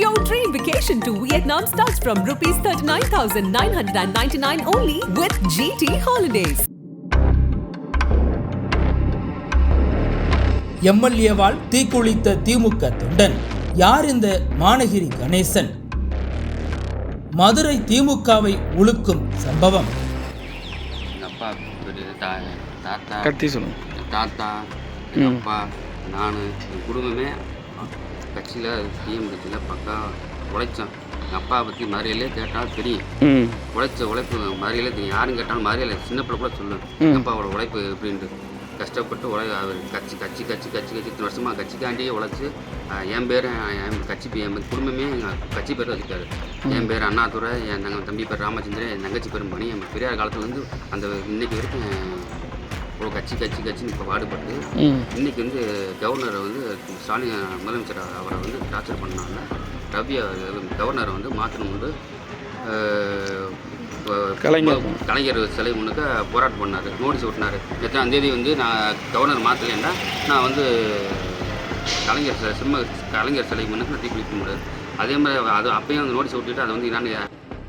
Your dream vacation to Vietnam starts from rupees 39,999 only with GT Holidays. எம்எல்ஏவால் தீக்குளித்த திமுக தொண்டன். யார் இந்த மானகிரி கணேசன்? மதுரை திமுகவை உழுக்கும் சம்பவம். அப்பா பெரிய தாத்தா. கத்தி சொல்லுங்க. என் தாத்தா எங்கள் அப்பா நான் என் குடும்பமே. கட்சியில் டிஎம் கட்சியில் பக்கா உழைச்சோம் எங்கள் அப்பா பற்றி மறியலே கேட்டால் தெரியும். உழைச்ச உழைப்பு மறியலே தெரியும். யாரும் கேட்டாலும் மறியலை சின்ன பிள்ளை கூட சொல்லுவேன். எங்கள் அப்பாவோட உழைப்பு எப்படின்ட்டு. கஷ்டப்பட்டு உழை அவர் கட்சி கட்சி கட்சி கட்சி கட்சி இத்தனை வருஷமாக கட்சிக்காண்டியே உழைச்சி என் பேர் என் கட்சி என் குடும்பமே எங்கள் கட்சி பேர் வச்சுட்டாரு என் பேர் அண்ணாதுரை என் தங்க தம்பி பேர் ராமச்சந்திரன் என் தங்கச்சி பேர் மணி. என் பெரியார் காலத்துலேருந்து அந்த இன்னைக்கு வரைக்கும் ஒரு கட்சி கட்சி கட்சின்னு இப்போ பாடுபட்டு இன்னைக்கு வந்து கவர்னரை வந்து ஸ்டாலின் முதலமைச்சர் அவரை வந்து டார்ச்சர் பண்ணாங்க. ரவி அவர் கவர்னரை வந்து மாற்றணும் வந்து இப்போ- கலைஞர். கலைஞர் சிலை முன்னுக்க போராட்டம் பண்ணார் நோட்டீஸ் ஒட்டினார். எத்தனாம் தேதி வந்து நான் கவர்னர் மாற்றலைன்னா நான் வந்து கலைஞர் சிம்ம கலைஞர் சிலை முன்னுக்கு நான் தீக்குளிக்க முடியாது. அதே மாதிரி அது அப்பயும் அந்த நோட்டீஸ் ஒட்டிட்டு அதை வந்து என்னன்னு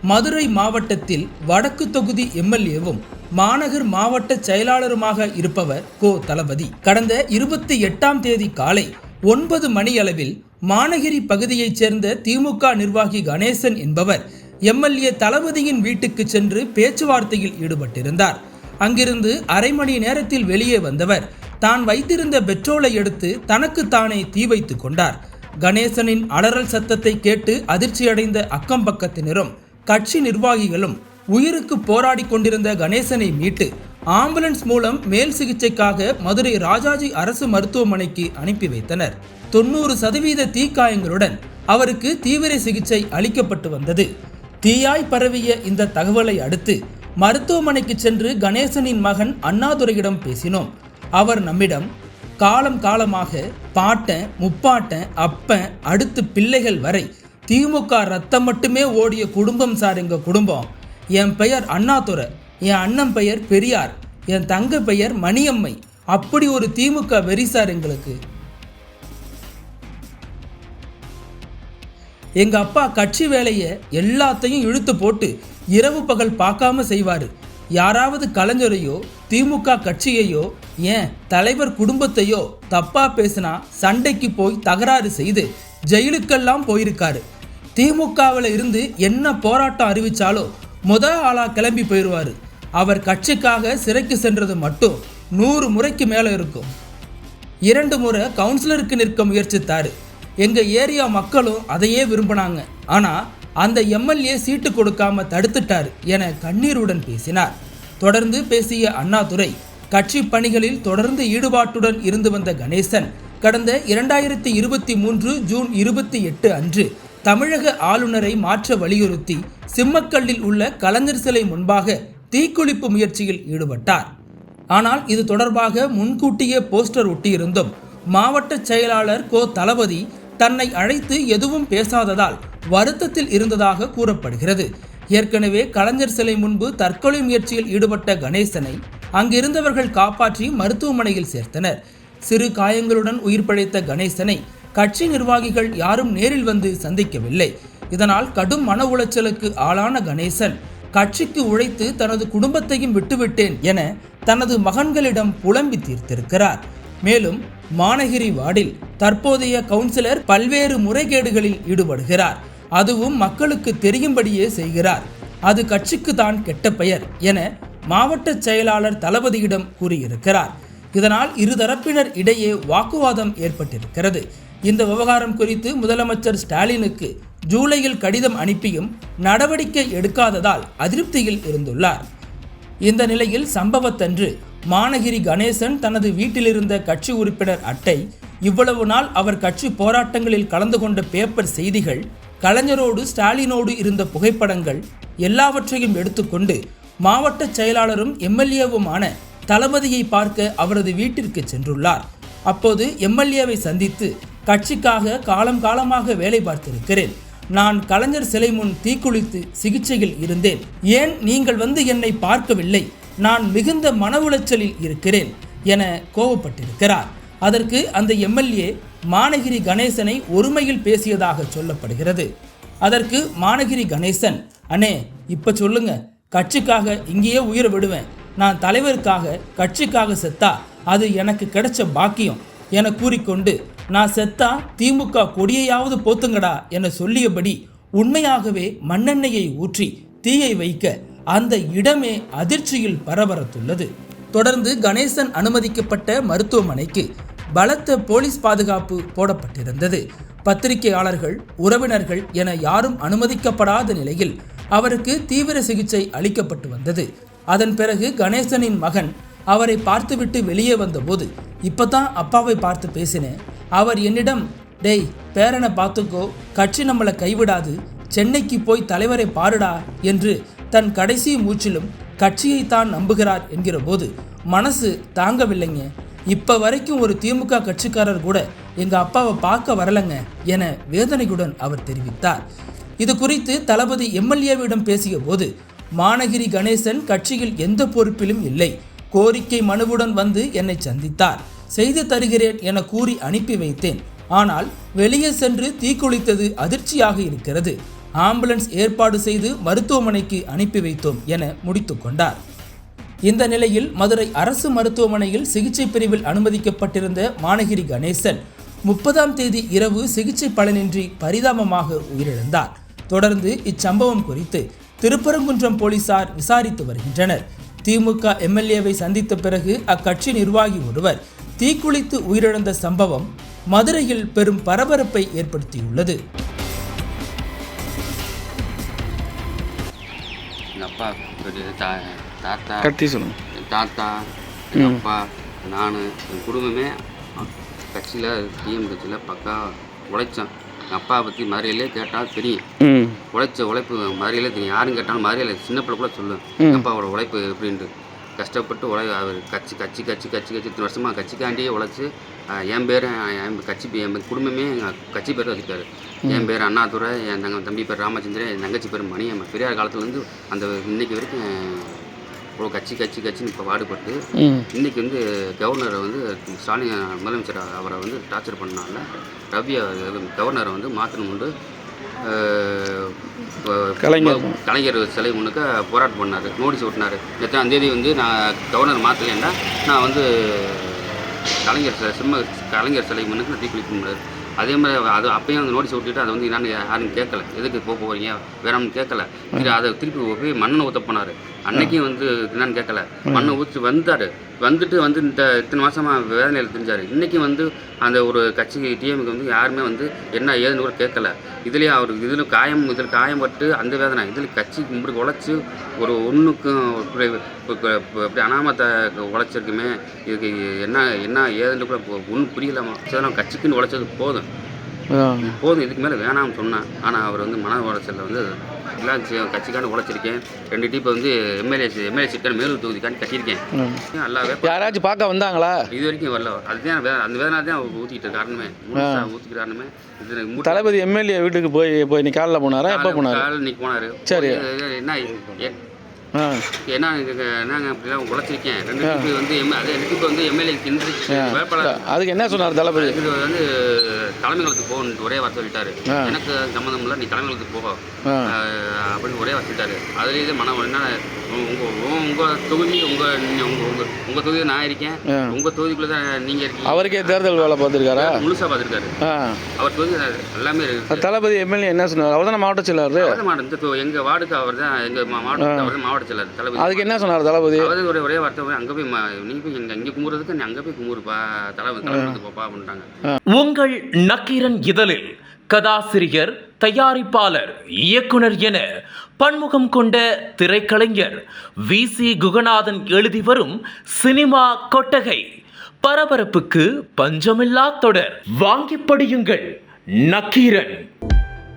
மதுரை மாவட்டத்தில் வடக்கு தொகுதி எம்எல்ஏவும் மாநகர் மாவட்ட செயலாளருமாக இருப்பவர் கோ தளபதி. கடந்த இருபத்தி எட்டாம் தேதி காலை ஒன்பது மணியளவில் மாநகிரி பகுதியைச் சேர்ந்த திமுக நிர்வாகி கணேசன் என்பவர் எம்எல்ஏ தளபதியின் வீட்டுக்கு சென்று பேச்சுவார்த்தையில் ஈடுபட்டிருந்தார். அங்கிருந்து அரை மணி நேரத்தில் வெளியே வந்தவர் தான் வைத்திருந்த பெட்ரோலை எடுத்து தனக்கு தானே தீ வைத்துக் கொண்டார். கணேசனின் அலறல் சத்தத்தை கேட்டு அதிர்ச்சியடைந்த அக்கம் பக்கத்தினரும் கட்சி நிர்வாகிகளும் உயிருக்கு போராடி கொண்டிருந்த கணேசனை மீட்டு ஆம்புலன்ஸ் மூலம் மேல் சிகிச்சைக்காக மதுரை ராஜாஜி அரசு மருத்துவமனைக்கு அனுப்பி வைத்தனர். தொண்ணூறு சதவீத தீக்காயங்களுடன் அவருக்கு தீவிர சிகிச்சை அளிக்கப்பட்டு வந்தது. தீயாய் பரவிய இந்த தகவலை அடுத்து மருத்துவமனைக்கு சென்று கணேசனின் மகன் அண்ணாதுரையிடம் பேசினோம். அவர் நம்மிடம் காலம் காலமாக பாட்டன் முப்பாட்டன் அப்பன் அடுத்து பிள்ளைகள் வரை திமுக ரத்தம் மட்டுமே ஓடிய குடும்பம் சார் எங்கள் குடும்பம். என் பெயர் அண்ணாதுரை. என் அண்ணன் பெயர் பெரியார். என் தங்க பெயர் மணியம்மை. அப்படி ஒரு திமுக வெறி சார் எங்களுக்கு. எங்கள் அப்பா கட்சி வேலையை எல்லாத்தையும் இழுத்து போட்டு இரவு பகல் பார்க்காம செய்வார். யாராவது கலைஞரையோ திமுக கட்சியையோ ஏன் தலைவர் குடும்பத்தையோ தப்பாக பேசினா சண்டைக்கு போய் தகராறு செய்து ஜெயிலுக்கெல்லாம் போயிருக்காரு. திமுகவில் இருந்து என்ன போராட்டம் அறிவித்தாலோ முத ஆளாக கிளம்பி போயிடுவார் அவர் கட்சிக்காக சிறைக்கு சென்றது மட்டும் நூறு முறைக்கு மேலே இருக்கும். இரண்டு முறை கவுன்சிலருக்கு நிற்க முயற்சித்தார். எங்கள் ஏரியா மக்களும் அதையே விரும்பினாங்க. ஆனால் அந்த எம்எல்ஏ சீட்டு கொடுக்காம தடுத்துட்டார் என கண்ணீருடன் பேசினார். தொடர்ந்து பேசிய அண்ணாதுரை கட்சி பணிகளில் தொடர்ந்து ஈடுபாட்டுடன் இருந்து வந்த கணேசன் கடந்த இரண்டாயிரத்தி இருபத்தி மூன்று ஜூன் இருபத்தி எட்டு அன்று தமிழக ஆளுநரை மாற்ற வலியுறுத்தி சிம்மக்கல்லில் உள்ள கலைஞர் சிலை முன்பாக தீக்குளிப்பு முயற்சியில் ஈடுபட்டார். ஆனால் இது தொடர்பாக முன்கூட்டியே போஸ்டர் ஒட்டியிருந்தும் மாவட்ட செயலாளர் கோ. தளபதி தன்னை அழைத்து எதுவும் பேசாததால் வருத்தத்தில் இருந்ததாக கூறப்படுகிறது. ஏற்கனவே கலைஞர் சிலை முன்பு தற்கொலை முயற்சியில் ஈடுபட்ட கணேசனை அங்கிருந்தவர்கள் காப்பாற்றி மருத்துவமனையில் சேர்த்தனர். சிறு காயங்களுடன் உயிர் பிழைத்த கணேசனை கட்சி நிர்வாகிகள் யாரும் நேரில் வந்து சந்திக்கவில்லை. இதனால் கடும் மன உளைச்சலுக்கு ஆளான கணேசன் கட்சிக்கு உழைத்து தனது குடும்பத்தையும் விட்டுவிட்டேன் என தனது மகன்களிடம் புலம்பி தீர்த்திருக்கிறார். மேலும் மானகிரி வார்டில் தற்போதைய கவுன்சிலர் பல்வேறு முறைகேடுகளில் ஈடுபடுகிறார். அதுவும் மக்களுக்கு தெரியும்படியே செய்கிறார். அது கட்சிக்கு தான் கெட்ட பெயர் என மாவட்ட செயலாளர் தளபதியிடம் கூறியிருக்கிறார். இதனால் இருதரப்பினர் இடையே வாக்குவாதம் ஏற்பட்டிருக்கிறது. இந்த விவகாரம் குறித்து முதலமைச்சர் ஸ்டாலினுக்கு ஜூலையில் கடிதம் அனுப்பியும் நடவடிக்கை எடுக்காததால் அதிருப்தியில் இருந்துள்ளார். இந்த நிலையில் சம்பவத்தன்று மானகிரி கணேசன் தனது வீட்டிலிருந்த கட்சி உறுப்பினர் அட்டை இவ்வளவு நாள் அவர் கட்சி போராட்டங்களில் கலந்து கொண்ட பேப்பர் செய்திகள் கலைஞரோடு ஸ்டாலினோடு இருந்த புகைப்படங்கள் எல்லாவற்றையும் எடுத்துக்கொண்டு மாவட்ட செயலாளரும் எம்எல்ஏவுமான தளபதியை பார்க்க அவரது வீட்டிற்கு சென்றுள்ளார். அப்போது எம்எல்ஏவை சந்தித்து கட்சிக்காக காலம் காலமாக வேலை பார்த்திருக்கிறேன். நான் கலைஞர் சிலை முன் தீக்குளித்து சிகிச்சையில் இருந்தேன். ஏன் நீங்கள் வந்து என்னை பார்க்கவில்லை? நான் மிகுந்த மன உளைச்சலில் இருக்கிறேன் என கோபப்பட்டிருக்கிறார் அதற்கு அந்த எம்எல்ஏ மானகிரி கணேசனை ஒருமையில் பேசியதாக சொல்லப்படுகிறது. அதற்கு மானகிரி கணேசன் அண்ணே இப்ப சொல்லுங்க. கட்சிக்காக இங்கேயே உயிரை விடுவேன். நான் தலைவருக்காக கட்சிக்காக செத்தா அது எனக்கு கிடைச்ச பாக்கியம். என கூறிக்கொண்டு நான் செத்தா திமுக கொடியையாவது போத்துங்கடா என சொல்லியபடி உண்மையாகவே மண்ணெண்ணெயை ஊற்றி தீயை வைக்க அந்த இடமே அதிர்ச்சியில் பரபரத்துள்ளது. தொடர்ந்து கணேசன் அனுமதிக்கப்பட்ட மருத்துவமனைக்கு பலத்த போலீஸ் பாதுகாப்பு போடப்பட்டிருந்தது. பத்திரிகையாளர்கள் உறவினர்கள் என யாரும் அனுமதிக்கப்படாத நிலையில் அவருக்கு தீவிர சிகிச்சை அளிக்கப்பட்டு வந்தது. அதன் பிறகு கணேசனின் மகன் அவரை பார்த்துவிட்டு வெளியே வந்தபோது இப்பதான் அப்பாவை பார்த்து பேசினேன். அவர் என்னிடம் டேய் பேரனை பார்த்துக்கோ. கட்சி நம்மளை கைவிடாது. சென்னைக்கு போய் தலைவரை பாருடா என்று தன் கடைசி மூச்சிலும் கட்சியை தான் நம்புகிறார் என்கிற போது மனசு தாங்கவில்லைங்க. இப்போ வரைக்கும் ஒரு திமுக கட்சிக்காரர் கூட எங்கள் அப்பாவை பார்க்க வரலங்க என வேதனையுடன் அவர் தெரிவித்தார். இது குறித்து தளபதி எம்எல்ஏவிடம் பேசிய போது மானகிரி கணேசன் கட்சியில் எந்த பொறுப்பிலும் இல்லை. கோரிக்கை மனுவுடன் வந்து என்னை சந்தித்தார். செய்து தருகிறேன் என கூறி அனுப்பி வைத்தேன். ஆனால் வெளியே சென்று தீக்குளித்தது அதிர்ச்சியாக இருக்கிறது. ஆம்புலன்ஸ் ஏற்பாடு செய்து மருத்துவமனைக்கு அனுப்பி வைத்தோம் என முடித்து கொண்டார். இந்த நிலையில் மதுரை அரசு மருத்துவமனையில் சிகிச்சை பிரிவில் அனுமதிக்கப்பட்டிருந்த மானகிரி கணேசன் முப்பதாம் தேதி இரவு சிகிச்சை பலனின்றி பரிதாபமாக உயிரிழந்தார். தொடர்ந்து இச்சம்பவம் குறித்து திருப்பரங்குன்றம் போலீசார் விசாரித்து வருகின்றனர். திமுக எம்எல்ஏவை சந்தித்த பிறகு அக்கட்சி நிர்வாகி ஒருவர் தீக்குளித்து உயிரிழந்த சம்பவம் மதுரையில் பெரும் பரபரப்பை ஏற்படுத்தியுள்ளது. அப்பா தாத்தா கட்டி சொல்லுங்க. என் தாத்தா எங்கள் அப்பா நான் என் குடும்பமே கட்சியில் டிஎம் கட்சியில் பக்கா உழைச்சேன் அப்பா பற்றி மதுரையிலே கேட்டால் தெரியும். உழைச்ச உழைப்பு மதுரையிலே தெரியும். யாரும் கேட்டாலும் மதுரையில் சின்ன பிள்ளை கூட எங்கள் அப்பாவோட உழைப்பு எப்படின்ட்டு? கஷ்டப்பட்டு உழை அவர் கட்சி கட்சி கட்சி கட்சி கட்சி இத்தனை வருஷமாக கட்சிக்காண்டியே உழைச்சி என் பேர் என் கட்சி என் குடும்பமே எங்கள் கட்சி பேர் வச்சுட்டாரு என் பேர் அண்ணாதுரை என் தங்க தம்பி பேர் ராமச்சந்திரன் என் தங்கச்சி பேர் மணியம்மா. பெரியார் காலத்துலேருந்து அந்த இன்னைக்கு வரைக்கும் இவ்வளோ கட்சி கட்சி கட்சின்னு இப்போ பாடுபட்டு இன்னைக்கு வந்து கவர்னரை வந்து ஸ்டாலின் முதலமைச்சர் அவரை வந்து டார்ச்சர் பண்ணனால ரவி கவர்னரை வந்து மாற்றணும்னு கலைஞர். கலைஞர் சிலை முன்னுக்க போராட்டம் பண்ணார் நோட்டீஸ் ஒட்டினார். எத்தனாம் தேதி வந்து நான் கவர்னர் மாற்றலைன்னா நான் வந்து கலைஞர் சிலை சிம்ம கலைஞர் சிலை முன்னுக்கு நான் தீக்குளிக்க முடியாது அதே மாதிரி அது அப்பயும் அந்த நோட்டீஸ் ஒட்டிட்டு அதை வந்து என்னன்னு யாரும் கேட்கல. எதுக்கு போக போகிறீங்க வேறாம்னு கேட்கல. அதை திருப்பி போய் மண்ணை ஊற்ற போனார். அன்னைக்கும் வந்து என்னன்னு கேட்கல. மண்ணை ஊற்றி வந்தார். வந்துட்டு வந்து இந்த இத்தனை மாசமாக வேதனையில் தெரிஞ்சார். இன்றைக்கும் வந்து அந்த ஒரு கட்சி டிஎம்க்கு வந்து யாருமே வந்து என்ன ஏதுன்னு கூட கேட்கல. இதுலேயே அவர் இதில் காயம் இதில் காயம்பட்டு அந்த வேதனை. இதில் கட்சி கும்பிட்டு உழைச்சி ஒரு ஒன்றுக்கும் அப்படி அனாமத்தை உழைச்சிருக்குமே. இதுக்கு என்ன என்ன ஏதுன்னு கூட ஒன்றும் புரியலாமா சரி கட்சிக்குன்னு உழைச்சது போதும். போதும் இதுக்கு மேலே வேணாம்னு சொன்னேன் ஆனால் அவர் வந்து மன உளைச்சலில் வந்து எல்லாம் கட்சிக்கான உழைச்சிருக்கேன். ரெண்டு டீப்பை வந்து எம்எல்ஏ எம்எல்ஏ சீட்டான மேலூர் தொகுதிக்கான கட்டியிருக்கேன். நல்லாவே யாராச்சும் பார்க்க வந்தாங்களா? இது வரைக்கும் வரல. அதுதான் அந்த வேதனை தான் அவர் ஊற்றிக்கிட்ட காரணமே ஊற்றிக்கிற காரணமே இது தளபதி எம்எல்ஏ வீட்டுக்கு போய் போய் நீ காலைல போனாரா? எப்போ போனார்? காலையில இன்னைக்கு போனாரு. சரி. என்ன இதுக்கு என்னங்க அப்படிலாம் உழைச்சிருக்கேன். ரெண்டு டீப்பு வந்து எம் அதே ரெண்டு டீப்பு வந்து எம்எல்ஏ வேட்பாளர். அதுக்கு என்ன சொன்னார் தளபதி? இதுக்கு வந்து தலைமைகளுக்கு போகணுன்ட்டு ஒரே வார்த்தை சொல்லிட்டாரு. எனக்கு சம்மந்தம் இல்லை நீ தலைமைகளுக்கு போக அப்படின்னு ஒரே வச்சுட்டாரு அதுலேயே மனம் என்ன உங்கள் உங்கள் தொகுதி உங்கள் உங்கள் உங்கள் உங்கள் தொகுதி நான் இருக்கேன். உங்கள் தொகுதிக்குள்ளே தான் நீங்கள் இருக்கீங்க. அவருக்கே தேர்தல் வேலை பார்த்துருக்காரா? முழுசாக பார்த்துருக்காரு. அவர் தொகுதி எல்லாமே இருக்கு. தளபதி எம்எல்ஏ என்ன சொன்னார்? அவர் தானே மாவட்ட செயலாளர்? மாவட்டம் இந்த தொ- எங்க வார்டுக்கு அவர் தான் எங்கள் மாவட்டத்துக்கு அவர் தான் மாவட்ட செயலர் தளபதி அதுக்கு என்ன சொன்னார் தளபதி? அவர் ஒரே ஒரே வார்த்தை போய் அங்கே போய் நீ போய் எங்க இங்கே கும்புறதுக்கு நீ அங்கே போய் கும்புறுப்பா தலைவர் தலைவருக்கு போப்பா அப்படின்ட்டாங்க. உங்கள் நக்கீரன் இதழில் கதாசிரியர் தயாரிப்பாளர் இயக்குனர் என பன்முகம் கொண்ட திரைக்கலைஞர் வி. சி. குகநாதன் எழுதி வரும் சினிமா கொட்டகை பரபரப்புக்கு பஞ்சமில்லா தொடர். வாங்கி படியுங்கள் நக்கீரன்.